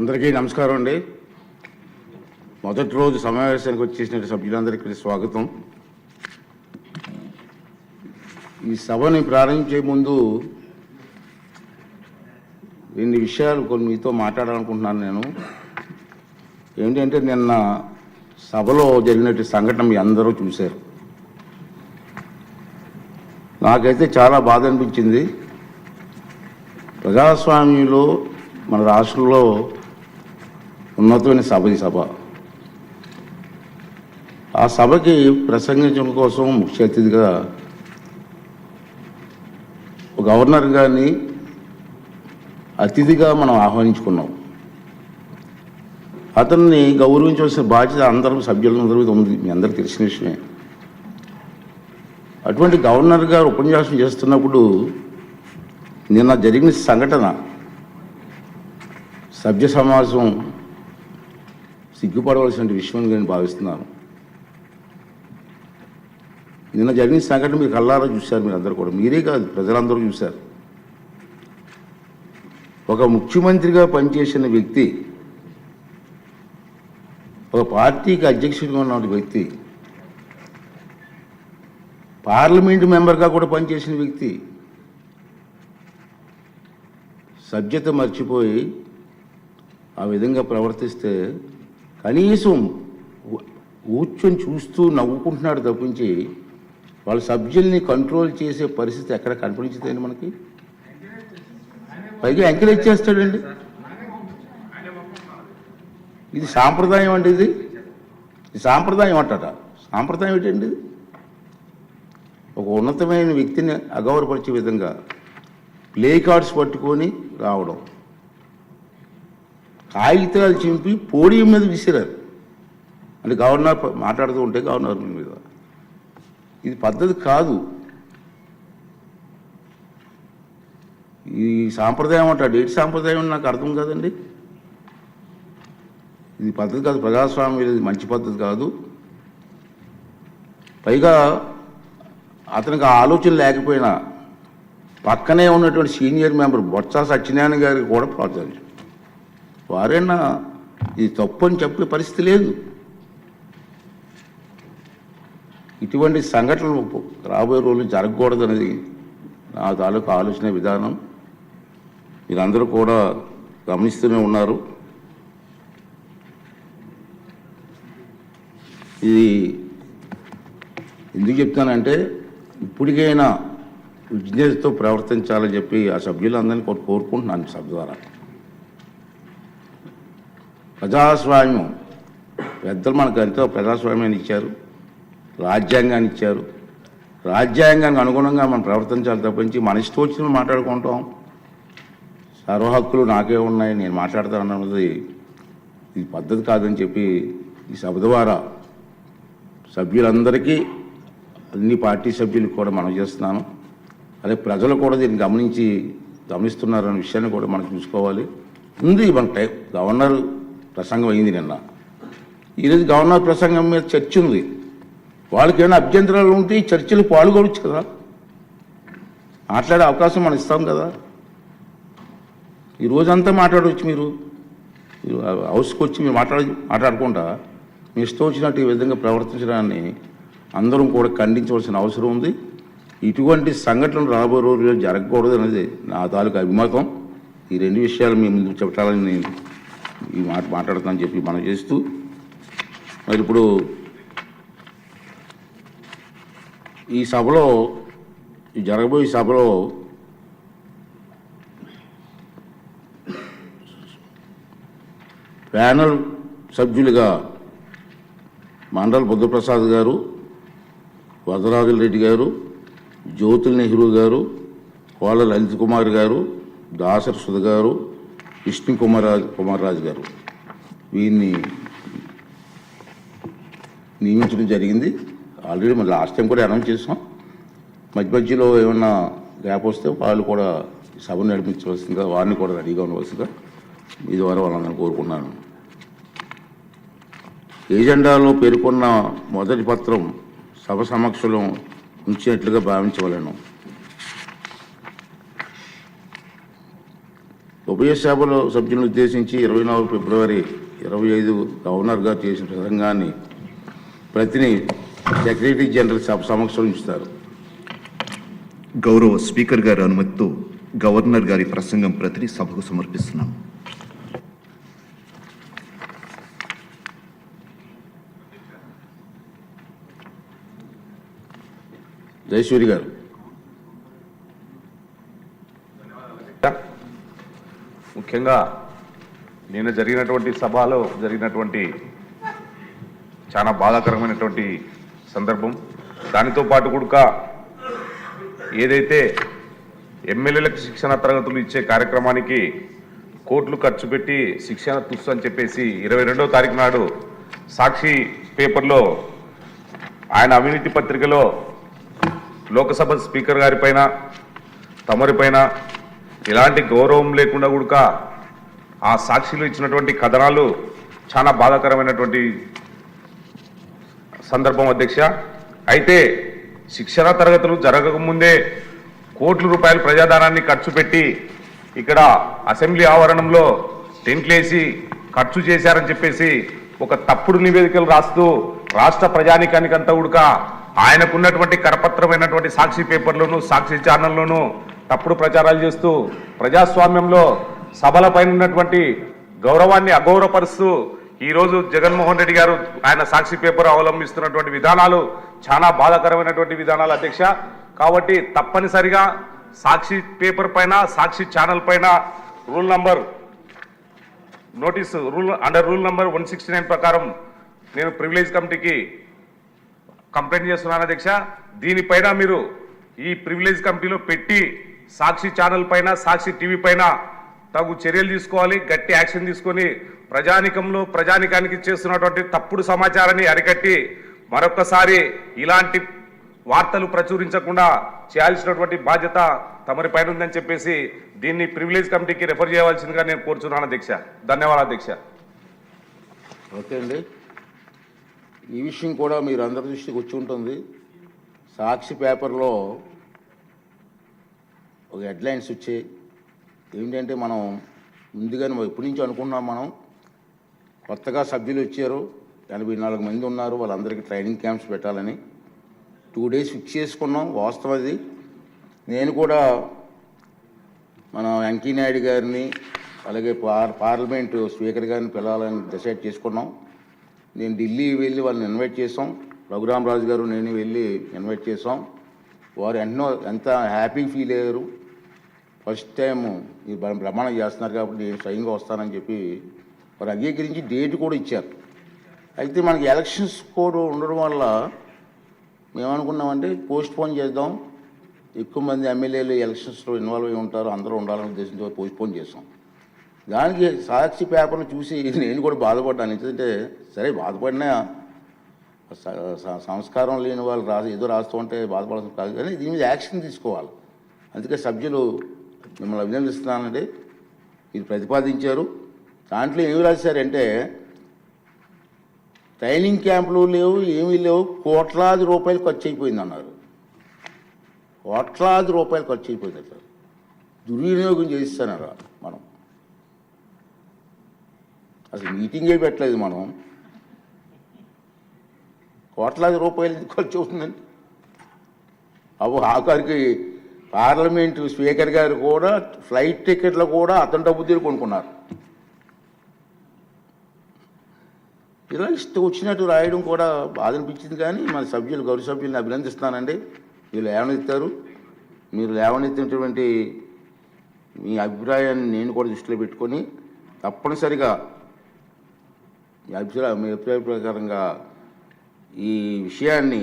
అందరికీ నమస్కారం అండి. మొదటి రోజు సమావేశానికి వచ్చేసిన సభ్యులందరికీ స్వాగతం. ఈ సభని ప్రారంభించే ముందు రెండు విషయాలు కొన్ని మీతో మాట్లాడాలనుకుంటున్నాను నేను. ఏంటంటే నిన్న సభలో జరిగినట్టు సంఘటన మీ అందరూ చూశారు. నాకైతే చాలా బాధ అనిపించింది. ప్రజాస్వామ్యంలో మన రాష్ట్రంలో ఉన్నతమైన సభ ఈ సభ. ఆ సభకి ప్రసంగించడం కోసం ముఖ్య అతిథిగా గవర్నర్ గారిని అతిథిగా మనం ఆహ్వానించుకున్నాం. అతన్ని గౌరవించవలసిన బాధ్యత అందరం సభ్యులందరి మీద ఉంది మీ అందరికీ తెలిసిన విషయమే. అటువంటి గవర్నర్ గారు ఉపన్యాసం చేస్తున్నప్పుడు నిన్న జరిగిన సంఘటన సభ్య సమాజం సిగ్గుపడవలసిన విషయం నేను భావిస్తున్నాను. నిన్న జరిగిన సంఘటన మీరు కళ్ళారా చూశారు మీరు అందరూ కూడా. మీరే కాదు ప్రజలందరూ చూశారు. ఒక ముఖ్యమంత్రిగా పనిచేసిన వ్యక్తి ఒక పార్టీకి అధ్యక్షుడిగా ఉన్న వ్యక్తి పార్లమెంటు మెంబర్గా కూడా పనిచేసిన వ్యక్తి సభ్యత మర్చిపోయి ఆ విధంగా ప్రవర్తిస్తే కనీసం కూర్చొని చూస్తూ నవ్వుకుంటున్నాడు తప్పించి వాళ్ళ సభ్యుల్ని కంట్రోల్ చేసే పరిస్థితి ఎక్కడ కనిపించదండి మనకి? పైగా ఎంకరేజ్ చేస్తాడండి ఇది సాంప్రదాయం అండి ఇది. ఇది సాంప్రదాయం అంటట. సాంప్రదాయం ఏంటండి ఇది? ఒక ఉన్నతమైన వ్యక్తిని అగౌరవపరిచే విధంగా ప్లే కార్డ్స్ పట్టుకొని రావడం. కాగితాలు చింపి పోడియం మీద విసిరారు. అంటే గవర్నర్ మాట్లాడుతూ ఉంటే గవర్నర్ మీద. ఇది పద్ధతి కాదు. ఈ సాంప్రదాయం అంటాడు ఏంటి సాంప్రదాయం నాకు అర్థం కాదండి. ఇది పద్ధతి కాదు ప్రజాస్వామ్యం ఇది మంచి పద్ధతి కాదు. పైగా అతనికి ఆలోచన లేకపోయినా పక్కనే ఉన్నటువంటి సీనియర్ మెంబర్ బొత్స సత్యనారాయణ గారికి కూడా ప్రోత్సహించారు. వారైనా ఇది తప్పు అని చెప్పే పరిస్థితి లేదు. ఇటువంటి సంఘటనలు రాబోయే రోజులు జరగకూడదు అనేది నా తాలూకు ఆలోచన విధానం. మీరందరూ కూడా గమనిస్తూనే ఉన్నారు. ఇది ఎందుకు చెప్తానంటే ఇప్పటికైనా విజ్ఞతతో ప్రవర్తించాలని చెప్పి ఆ సభ్యులందరినీ కోరుకుంటున్నాను సభ ద్వారా. ప్రజాస్వామ్యం. పెద్దలు మనకు ఎంతో ప్రజాస్వామ్యాన్ని ఇచ్చారు. రాజ్యాంగాన్ని ఇచ్చారు. రాజ్యాంగానికి అనుగుణంగా మనం ప్రవర్తించాలి తప్పించి మన ఇష్టం వచ్చిన మాట్లాడుకుంటాం. సర్వహక్కులు నాకే ఉన్నాయి నేను మాట్లాడతాను అన్నది ఇది పద్ధతి కాదని చెప్పి ఈ సభ ద్వారా సభ్యులందరికీ అన్ని పార్టీ సభ్యులకు కూడా మనం చేస్తున్నాను. అదే ప్రజలు కూడా దీన్ని గమనించి గమనిస్తున్నారనే విషయాన్ని కూడా మనం చూసుకోవాలి. ఉంది మన టైం గవర్నర్ ప్రసంగం అయింది నిన్న. ఈరోజు గవర్నర్ ప్రసంగం మీద చర్చ ఉంది. వాళ్ళకి ఏమైనా అభ్యంతరాలు ఉంటే ఈ చర్చలు పాల్గొనవచ్చు కదా మాట్లాడే అవకాశం మనం ఇస్తాం కదా. ఈ రోజంతా మాట్లాడవచ్చు మీరు. హౌస్కి వచ్చి మీరు మాట్లాడ మాట్లాడకుండా మీ ఇష్టం వచ్చినట్టు ఈ విధంగా ప్రవర్తించడాన్ని అందరం కూడా ఖండించవలసిన అవసరం ఉంది. ఇటువంటి సంఘటనలు రాబోయే రోజుల్లో జరగకూడదు అనేది నా తాలూకు అభిమతం. ఈ రెండు విషయాలు మీ ముందు చెప్పాలని నేను ఈ మాట మాట్లాడతానని చెప్పి మనం చేస్తూ మరి ఇప్పుడు ఈ సభలో ఈ జరగబోయే సభలో ప్యానల్ సభ్యులుగా మండల్ బుద్ధప్రసాద్ గారు వదరాజుల రెడ్డి గారు జ్యోతుల్ నెహ్రూ గారు కోళ్ళ లలిత్ కుమార్ గారు దాసర్ సుధ గారు విష్ణు కుమార్ కుమార్ రాజు గారు. వీరిని నియమించడం జరిగింది. ఆల్రెడీ మన లాస్ట్ టైం కూడా అనౌన్స్ చేసాం మధ్య మధ్యలో ఏమన్నా గ్యాప్ వస్తే వాళ్ళు కూడా సభను నడిపించవలసిందిగా వారిని కూడా రెడీగా ఉండవలసిందిగా మీ ద్వారా వాళ్ళందరినీ కోరుకున్నాను. ఏజెండాలో పేర్కొన్న మొదటి పత్రం సభ సమక్షంలో ఉంచినట్లుగా భావించవలను. ఉభయ సభలో సభ్యులను ఉద్దేశించి ఇరవై నాలుగు ఫిబ్రవరి ఇరవై ఐదు గవర్నర్ గారు చేసిన ప్రసంగాన్ని ప్రతిని సెక్రటరీ జనరల్ సభ సమక్షంలో ఉంచుతారు గౌరవ స్పీకర్ గారి అనుమతితో గవర్నర్ గారి ప్రసంగం ప్రతిని సభకు సమర్పిస్తున్నాం. జయసూరి గారు. ముఖ్యంగా నిన్న జరిగినటువంటి సభలో జరిగినటువంటి చాలా బాధాకరమైనటువంటి సందర్భం. దానితో పాటు కూడా ఏదైతే ఎమ్మెల్యేలకు శిక్షణ తరగతులు ఇచ్చే కార్యక్రమానికి కోట్లు ఖర్చు పెట్టి శిక్షణ తుస్సు అని చెప్పేసి ఇరవై రెండవ తారీఖు నాడు సాక్షి పేపర్లో ఆయన అవినీతి పత్రికలో లోకసభ స్పీకర్ గారి పైన ఇలాంటి ఎలాంటి గౌరవం లేకుండా కూడా ఆ సాక్షులు ఇచ్చినటువంటి కథనాలు చాలా బాధాకరమైనటువంటి సందర్భం అధ్యక్ష. అయితే శిక్షణ తరగతులు జరగకముందే కోట్ల రూపాయల ప్రజాధనాన్ని ఖర్చు పెట్టి ఇక్కడ అసెంబ్లీ ఆవరణంలో టెంట్లేసి ఖర్చు చేశారని చెప్పేసి ఒక తప్పుడు నివేదికలు రాస్తూ రాష్ట్ర ప్రజానికానికంతా ఉడక ఆయనకున్నటువంటి కరపత్రమైనటువంటి సాక్షి పేపర్లోను సాక్షి ఛానల్లోనూ తప్పుడు ప్రచారాలు చేస్తూ ప్రజాస్వామ్యంలో సభలపైన ఉన్నటువంటి గౌరవాన్ని అగౌరవపరుస్తూ ఈ రోజు జగన్మోహన్ రెడ్డి గారు ఆయన సాక్షి పేపర్ అవలంబిస్తున్నటువంటి విధానాలు చాలా బాధాకరమైనటువంటి విధానాలు అధ్యక్ష. కాబట్టి తప్పనిసరిగా సాక్షి పేపర్ పైన సాక్షి ఛానల్ పైన rule number notice rule under rule number one sixty nine ప్రకారం నేను ప్రివిలేజ్ కమిటీకి కంప్లైంట్ చేస్తున్నాను అధ్యక్ష. దీనిపైన మీరు ఈ ప్రివిలేజ్ కమిటీలో పెట్టి సాక్షి ఛానల్ పైన సాక్షి టీవీ పైన తగు చర్యలు తీసుకోవాలి గట్టి యాక్షన్ తీసుకొని ప్రజానికంలో ప్రజానికానికి చేస్తున్నటువంటి తప్పుడు సమాచారాన్ని అరికట్టి మరొకసారి ఇలాంటి వార్తలు ప్రచురించకుండా చేయాల్సినటువంటి బాధ్యత తమరి పైన ఉందని చెప్పేసి దీన్ని ప్రివిలేజ్ కమిటీకి రెఫర్ చేయవలసిందిగా నేను కోరుచున్నాను అధ్యక్ష. ధన్యవాదాలు అధ్యక్ష. ఓకే అండి. ఈ విషయం కూడా మీరు అందరి దృష్టికి వచ్చి ఉంటుంది. సాక్షి పేపర్లో ఒక హెడ్లైన్స్ వచ్చాయి ఏంటంటే మనం ముందుగానే ఎప్పటి నుంచి అనుకున్నాం మనం. కొత్తగా సభ్యులు వచ్చారు. ఎనభై నాలుగు మంది ఉన్నారు. వాళ్ళందరికీ ట్రైనింగ్ క్యాంప్స్ పెట్టాలని టూ డేస్ ఫిక్స్ చేసుకున్నాం. వాస్తవం అది. నేను కూడా మన వెంకయ్యనాయుడు గారిని అలాగే పార్ పార్లమెంటు స్పీకర్ గారిని పిలవాలని డిసైడ్ చేసుకున్నాం. నేను ఢిల్లీ వెళ్ళి వాళ్ళని ఇన్వైట్ చేసాం రఘురామరాజు గారు నేను వెళ్ళి ఇన్వైట్ చేసాం వారు ఎన్నో ఎంత హ్యాపీ ఫీల్ అయ్యారు. ఫస్ట్ టైం మీరు ప్రమాణం చేస్తున్నారు కాబట్టి నేను స్వయంగా వస్తానని చెప్పి వారు అంగీకరించి డేట్ కూడా ఇచ్చారు. అయితే మనకి ఎలక్షన్స్ కోడ్ ఉండడం వల్ల మేమనుకున్నామంటే పోస్ట్ పోన్ చేద్దాం. ఎక్కువ మంది ఎమ్మెల్యేలు ఎలక్షన్స్లో ఇన్వాల్వ్ అయి ఉంటారు. అందరూ ఉండాలనే ఉద్దేశంతో పోస్ట్ పోన్ చేసాం దానికి సాక్షి పేపర్ను చూసి నేను కూడా బాధపడ్డాను. ఎందుకంటే సరే బాధపడినా స- సంస్కారం లేని వాళ్ళు రాసి ఏదో రాస్తూ ఉంటే బాధపడాల్సిన కాదు. కానీ దీని మీద యాక్షన్ తీసుకోవాలి. అందుకే సభ్యులు మిమ్మల్ని అభినందిస్తున్నానండి. ఇది ప్రతిపాదించారు. దాంట్లో ఏమి రాశారంటే ట్రైనింగ్ క్యాంపులు లేవు ఏమీ లేవు కోట్లాది రూపాయలు ఖర్చు అయిపోయింది అన్నారు కోట్లాది రూపాయలు ఖర్చు అయిపోయింది అట్లా దుర్వినియోగం చేయిస్తున్నారు మనం. అసలు మీటింగే పెట్టలేదు మనం. కోట్లాది రూపాయలు ఖర్చు అవుతుందండి అవు ఆఖరికి పార్లమెంటు స్పీకర్ గారు కూడా ఫ్లైట్ టికెట్లు కూడా అతని డబ్బు తీరు కొనుక్కున్నారు. ఇలా ఇస్తూ వచ్చినట్టు రాయడం కూడా బాధ అనిపించింది కానీ మన సభ్యులు గౌరవ సభ్యుల్ని అభినందిస్తానండి మీరు లేవనెత్తారు. మీరు లేవనెత్తినటువంటి మీ అభిప్రాయాన్ని నేను కూడా దృష్టిలో పెట్టుకొని తప్పనిసరిగా మీ అభిప్రాయ మీ అభిప్రాయ ప్రకారంగా ఈ విషయాన్ని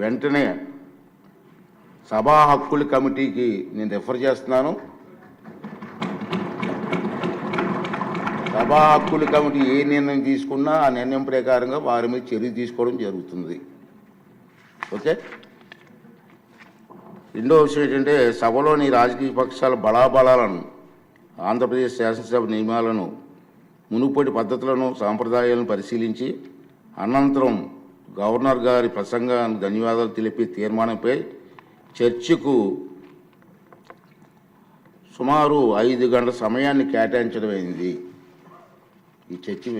వెంటనే సభా హక్కుల కమిటీకి నేను రెఫర్ చేస్తున్నాను. సభా హక్కుల కమిటీ ఏ నిర్ణయం తీసుకున్నా ఆ నిర్ణయం ప్రకారంగా వారి మీద చర్య తీసుకోవడం జరుగుతుంది. ఓకే? రెండో విషయం ఏంటంటే సభలోని రాజకీయ పక్షాల బలాబలాలను ఆంధ్రప్రదేశ్ శాసనసభ నియమాలను మునుపటి పద్ధతులను సాంప్రదాయాలను పరిశీలించి అనంతరం గవర్నర్ గారి ప్రసంగానికి ధన్యవాదాలు తెలిపే తీర్మానంపై చర్చికు సుమారు ఐదు గంటల సమయాన్ని కేటాయించడం అయింది ఈ చర్చి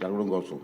జరగడం కోసం.